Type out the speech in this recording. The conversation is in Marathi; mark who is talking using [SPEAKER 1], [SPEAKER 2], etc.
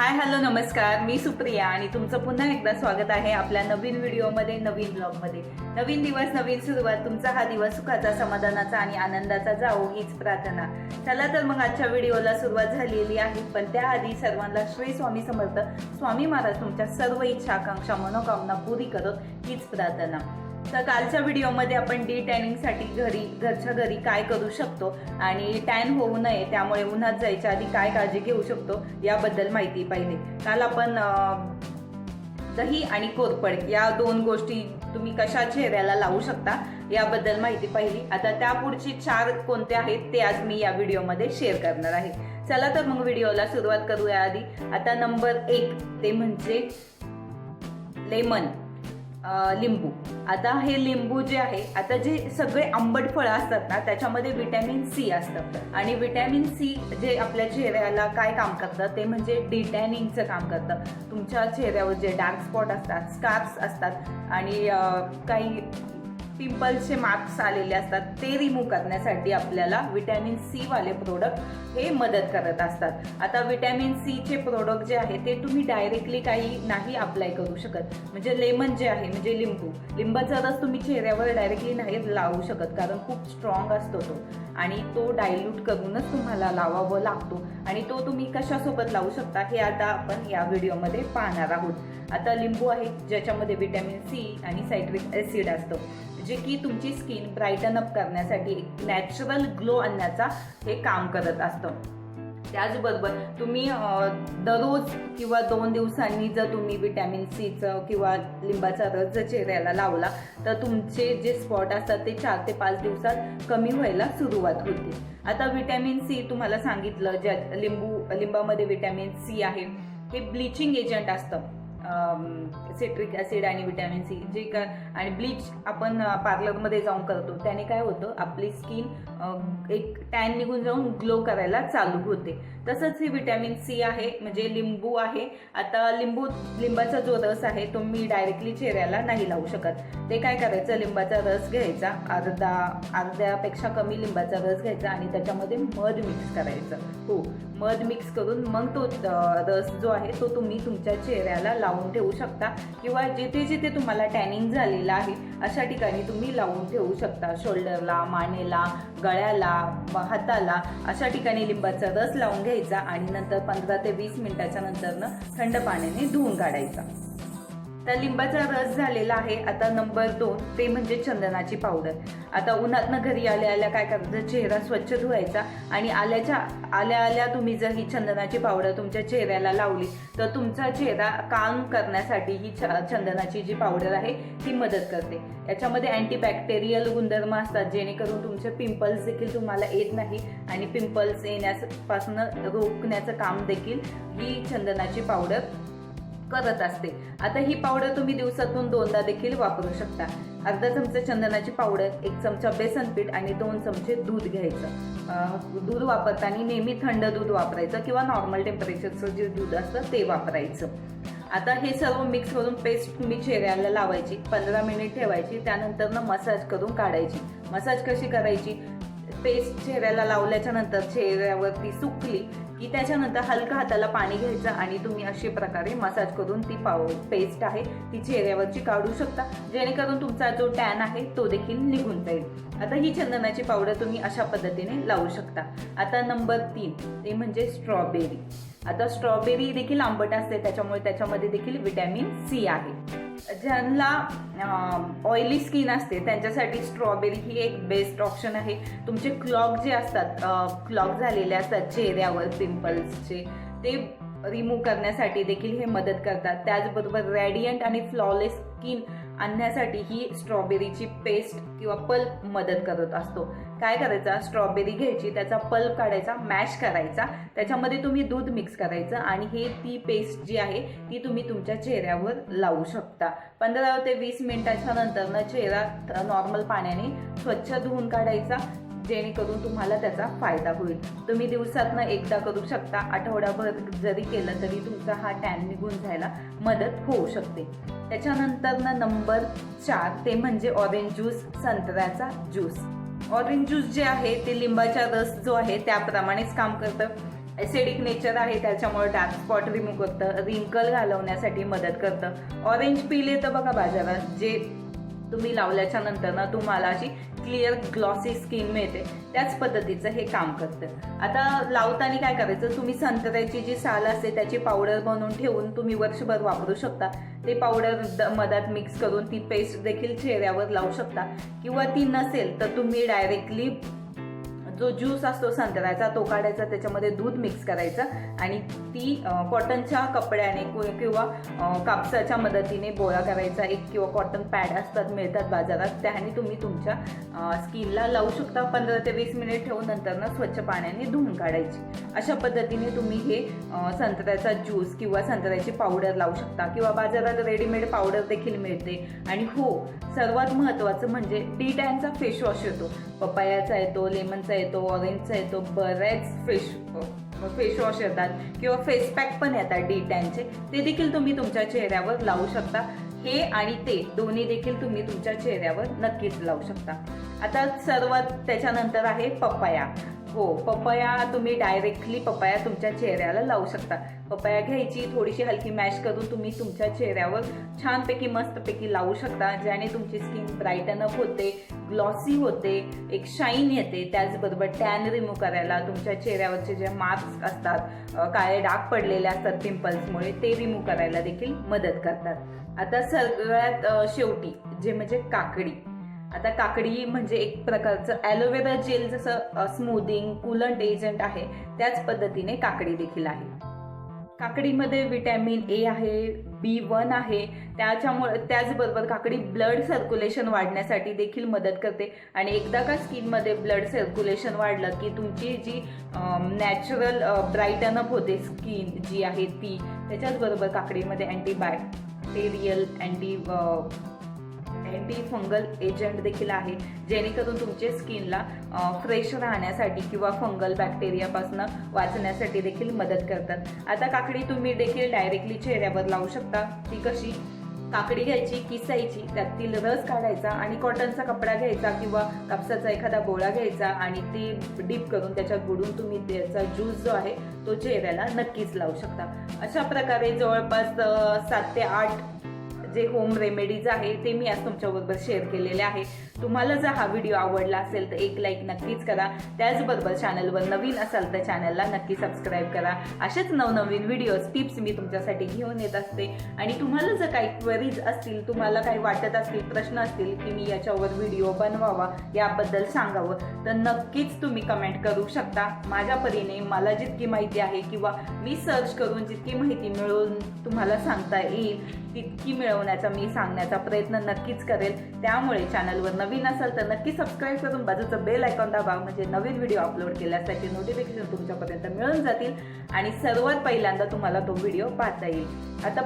[SPEAKER 1] हाय हॅलो नमस्कार. मी सुप्रिया आणि तुमचं पुन्हा एकदा स्वागत आहे आपल्या नवीन व्हिडिओमध्ये नवीन ब्लॉगमध्ये. नवीन दिवस नवीन सुरुवात तुमचा हा दिवस सुखाचा समाधानाचा आणि आनंदाचा जाओ हीच प्रार्थना. चला तर मग आजच्या व्हिडिओला सुरुवात झालेली आहे पण त्याआधी सर्वांना श्री स्वामी समर्थ स्वामी महाराज तुमच्या सर्व इच्छा आकांक्षा मनोकामना पुरी करत हीच प्रार्थना. तर कालच्या व्हिडिओमध्ये आपण डी टॅनिंगसाठी घरी घरच्या घरी काय करू शकतो आणि टॅन होऊ नये त्यामुळे उन्हात जायच्या आधी काय काळजी घेऊ शकतो याबद्दल माहिती पाहिली काल आपण दही आणि कोरपड या दोन गोष्टी तुम्ही कशा चेहऱ्याला लावू शकता याबद्दल माहिती पाहिली. आता त्या पुढची चार कोणते आहेत ते आज मी या व्हिडिओमध्ये शेअर करणार आहे. चला तर मग व्हिडिओला सुरुवात करूया आधी. आता नंबर एक ते म्हणजे लेमन लिंबू. आता हे लिंबू जे आहे आता जे सगळे आंबट फळं असतात ना त्याच्यामध्ये विटॅमिन सी असतं. आणि विटॅमिन सी जे आपल्या चेहऱ्याला काय काम करतं ते म्हणजे डिटॅनिंगचं काम करतं. तुमच्या चेहऱ्यावर जे डार्क स्पॉट असतात स्कार्स असतात आणि काही पिंपल्सचे मार्क्स आलेले असतात ते रिमूव्ह करण्यासाठी आपल्याला विटॅमिन सी वाले प्रोडक्ट हे मदत करत असतात. आता विटॅमिन सीचे प्रोडक्ट जे आहे ते तुम्ही डायरेक्टली काही नाही अप्लाय करू शकत. म्हणजे लेमन जे आहे म्हणजे लिंबू. लिंबाचा रस तुम्ही चेहऱ्यावर डायरेक्टली नाही लावू शकत कारण खूप स्ट्रॉंग असतो तो. आणि तो डायल्यूट करूनच तुम्हाला लावावं लागतो. आणि तो तुम्ही कशासोबत लावू शकता हे आता आपण या व्हिडिओमध्ये पाहणार आहोत. आता लिंबू आहे ज्याच्यामध्ये व्हिटॅमिन सी आणि सायट्रिक ॲसिड असतं जे की तुमची स्किन ब्राईटन अप करण्यासाठी एक नॅचरल ग्लो आणण्याचा हे काम करत असतं. त्याचबरोबर तुम्ही दररोज किंवा दोन दिवसांनी जर तुम्ही विटॅमिन सीचं किंवा लिंबाचा रस जर चेहऱ्याला लावला तर तुमचे जे स्पॉट असतात ते चार ते पाच दिवसात कमी व्हायला सुरुवात होते. आता व्हिटॅमिन सी तुम्हाला सांगितलं ज्या लिंबू लिंबामध्ये व्हिटॅमिन सी आहे. हे ब्लिचिंग एजंट असतं. सिट्रिक ॲसिड आणि विटॅमिन सी जे का आणि ब्लीच आपण पार्लरमध्ये जाऊन करतो. त्याने काय होतं आपली स्किन एक टॅन निघून जाऊन ग्लो करायला चालू होते. तसंच हे विटॅमिन सी आहे म्हणजे लिंबू आहे. आता लिंबू लिंबाचा जो रस आहे तो मी डायरेक्टली चेहऱ्याला नाही लावू शकत. ते काय करायचं लिंबाचा रस घ्यायचा. अर्धा अर्ध्यापेक्षा कमी लिंबाचा रस घ्यायचा आणि त्याच्यामध्ये मध मिक्स करायचं. हो मध मिक्स करून मग तो रस जो आहे तो तुम्ही तुमच्या चेहऱ्याला लावून लावून ठेवू शकता किंवा जिथे जिथे तुम्हाला टॅनिंग झालेलं आहे अशा ठिकाणी तुम्ही लावून ठेवू शकता. शोल्डरला मानेला गळ्याला हाताला अशा ठिकाणी लिंबाचा रस लावून घ्यायचा आणि नंतर पंधरा ते वीस मिनिटाच्या नंतरनं थंड पाण्याने धुवून काढायचा. तर लिंबाचा रस झालेला आहे. आता नंबर दोन ते म्हणजे चंदनाची पावडर आता उन्हातनं घरी आल्या आल्या काय करायचं चेहरा स्वच्छ धुवायचा आणि आल्याच्या आल्या आल्या तुम्ही जर ही चंदनाची पावडर तुमच्या चेहऱ्याला लावली तर तुमचा चेहरा काम करण्यासाठी ही चंदनाची जी पावडर आहे ती मदत करते. याच्यामध्ये अँटीबॅक्टेरियल गुणधर्म असतात जेणेकरून तुमचे पिंपल्स देखील तुम्हाला येत नाही आणि पिंपल्स येण्यापासून रोखण्याचं काम देखील ही चंदनाची पावडर करत असते. आता ही पावडर तुम्ही दिवसातून दोनदा देखील वापरू शकता. अर्धा चमचा चंदनाची पावडर एक चमचा बेसन पीठ आणि दोन चमचे दूध घ्यायचं. दूध वापरताना नेहमी थंड दूध वापरायचं किंवा नॉर्मल टेम्परेचरचं जे दूध असतं ते वापरायचं. आता हे सर्व मिक्स करून पेस्ट तुम्ही चेहऱ्याला लावायची पंधरा मिनिट ठेवायची त्यानंतर मसाज करून काढायची. मसाज कशी करायची? पेस्ट चेहऱ्याला लावल्याच्या नंतर चेहऱ्यावरती सुकली की त्याच्यानंतर हलका हाताला पाणी घ्यायचं आणि तुम्ही अशा प्रकारे मसाज करून ती पाव पेस्ट आहे ती चेहऱ्यावरची काढू शकता. जेणेकरून तुमचा जो टॅन आहे तो देखील निघून जाईल. आता ही चंदनाची पावडर तुम्ही अशा पद्धतीने लावू शकता. आता नंबर तीन ते म्हणजे स्ट्रॉबेरी. आता स्ट्रॉबेरी देखील आंबट असते त्याच्यामुळे त्याच्यामध्ये देखील विटॅमिन सी आहे. ज्यांना ऑइली स्किन असते त्यांच्यासाठी स्ट्रॉबेरी ही एक बेस्ट ऑप्शन आहे. तुमचे क्लॉग जे असतात क्लॉग झालेले असतात चेहऱ्यावर पिंपल्सचे ते रिमूव्ह करण्यासाठी देखील हे मदत करतात. त्याचबरोबर रॅडियंट आणि फ्लॉलेस स्किन आणण्यासाठी ही स्ट्रॉबेरीची पेस्ट किंवा पल्प मदत करत असतो. काय करायचा? स्ट्रॉबेरी घ्यायची त्याचा पल्प काढायचा मॅश करायचा त्याच्यामध्ये तुम्ही दूध मिक्स करायचं आणि हे ती पेस्ट जी आहे ती तुम्ही तुमच्या चेहऱ्यावर लावू शकता. पंधरा ते वीस मिनिटाच्या नंतर ना चेहरा नॉर्मल पाण्याने स्वच्छ धुवून काढायचा. जेणेकरून तुम्हाला त्याचा फायदा होईल. तुम्ही दिवसातनं एकदा करू शकता. आठवडाभर जरी केलं तरी तुमचा हा टॅन निघून जायला मदत होऊ शकते. त्याच्यानंतर नंबर चार ते म्हणजे ऑरेंज ज्यूस संत्र्याचा ज्यूस ऑरेंज ज्यूस जे आहे ते लिंबाचा रस जो आहे त्याप्रमाणेच काम करतं. ॲसिडिक नेचर आहे त्याच्यामुळे डार्क स्पॉट रिमूव्ह करतं रिंकल घालवण्यासाठी मदत करतं. ऑरेंज पील येतं बघा बाजारात जे तुम्ही लावल्याच्या नंतर ना तुम्हाला अशी क्लिअर ग्लॉसी स्किन मिळते. त्याच पद्धतीचं हे काम करतं. आता लावताना काय करायचं? तुम्ही संत्र्याची जी साल असते त्याची पावडर बनवून ठेवून तुम्ही वर्षभर वापरू शकता. ते पावडर द- मधात मिक्स करून ती पेस्ट देखील चेहऱ्यावर लावू शकता. किंवा ती नसेल तर तुम्ही डायरेक्टली जो ज्यूस असतो संत्र्याचा तो काढायचा त्याच्यामध्ये दूध मिक्स करायचं आणि ती कॉटनच्या कपड्याने किंवा कापसाच्या मदतीने गोळा करायचा. एक किंवा कॉटन पॅड असतात मिळतात बाजारात. त्याने तुम्ही तुमच्या स्किनला लावू शकता. पंधरा ते वीस मिनिट ठेवून नंतर ना स्वच्छ पाण्याने धुवून काढायची. अशा पद्धतीने तुम्ही हे संत्र्याचा ज्यूस किंवा संत्र्याची पावडर लावू शकता. किंवा बाजारात रेडीमेड पावडर देखील मिळते. आणि हो सर्वात महत्त्वाचं म्हणजे डी टॅनचा फेस वॉश येतो. पपायाचा येतो लेमनचा येतो ऑरेंजचा येतो बऱ्याच फेश फेस वॉश येतात. किंवा फेस पॅक पण येतात डी टॅनचे ते देखील तुम्ही तुमच्या चेहऱ्यावर लावू शकता. हे आणि ते दोन्ही देखील तुम्ही तुमच्या चेहऱ्यावर नक्कीच लावू शकता. आता सर्वात त्याच्यानंतर आहे पपया. हो पपया तुम्ही डायरेक्टली पपया तुमच्या चेहऱ्याला लावू शकता. पपया घ्यायची थोडीशी हलकी मॅश करून तुम्ही तुमच्या चेहऱ्यावर छानपैकी मस्तपैकी लावू शकता ज्याने तुमची स्किन ब्राईटन अप होते ग्लॉसी होते एक शाईन येते. त्याचबरोबर टॅन रिमूव्ह करायला तुमच्या चेहऱ्यावरचे जे मार्क्स असतात काळे डाग पडलेले असतात पिंपल्समुळे ते रिमूव्ह करायला देखील मदत करतात. आता सगळ्यात शेवटी जे म्हणजे काकडी. आता काकडी म्हणजे एक प्रकारचं ॲलोवेरा जेल जसं स्मूदिंग कुलंट एजंट आहे त्याच पद्धतीने काकडी देखील आहे. काकडीमध्ये विटॅमिन ए आहे बी वन आहे. त्याच्यामुळे त्याचबरोबर काकडी ब्लड सर्क्युलेशन वाढण्यासाठी देखील मदत करते. आणि एकदा का स्किनमध्ये ब्लड सर्क्युलेशन वाढलं की तुमची जी नॅचरल ब्राईटन अप होते स्किन जी आहे ती त्याच्याचबरोबर काकडीमध्ये antibacterial anti anti fungal agent देखील आहे जेणेकरून तुमच्या स्किनला फ्रेश राहण्यासाठी किंवा फंगल बॅक्टेरियापासून वाचण्यासाठी देखील मदत करतात. आता काकडी तुम्ही देखील डायरेक्टली चेहऱ्यावर लावू शकता. ती कशी? काकडी घ्यायची किसायची त्यातील रस काढायचा आणि कॉटनचा कपडा घ्यायचा किंवा कापसाचा एखादा गोळा घ्यायचा आणि ते डीप करून त्याच्यात बुडून तुम्ही त्याचा ज्यूस जो आहे तो चेहऱ्याला नक्कीच लावू शकता. अशा प्रकारे जवळपास सात ते आठ जे होम रेमेडीज आहे ते मी आज तुमच्याबरोबर शेअर केलेले आहे. तुम्हाला जर हा व्हिडिओ आवडला असेल तर एक लाईक नक्कीच करा. त्याचबरोबर चॅनलवर नवीन असाल तर चॅनलला नक्की सबस्क्राईब करा. असेच नवनवीन व्हिडिओज टिप्स मी तुमच्यासाठी घेऊन येत असते. आणि तुम्हाला जर काही क्वेरीज असतील तुम्हाला काही वाटत असतील प्रश्न असतील की मी याच्यावर व्हिडिओ बनवावा याबद्दल सांगावं तर नक्कीच तुम्ही कमेंट करू शकता. माझ्या परीने मला जितकी माहिती आहे किंवा मी सर्च करून जितकी माहिती मिळवून तुम्हाला सांगता येईल तितकी मिळवण्याचा मी सांगण्याचा प्रयत्न नक्कीच करेल. त्यामुळे चॅनलवर नवीन असाल तर नक्की सबस्क्राईब करून बाजूचं बेल आयकॉन दाबा म्हणजे नवीन व्हिडिओ अपलोड केल्यासाठी नोटिफिकेशन तुमच्यापर्यंत मिळून जातील. आणि सर्वात पहिल्यांदा तुम्हाला तो व्हिडिओ पाहता येईल. आता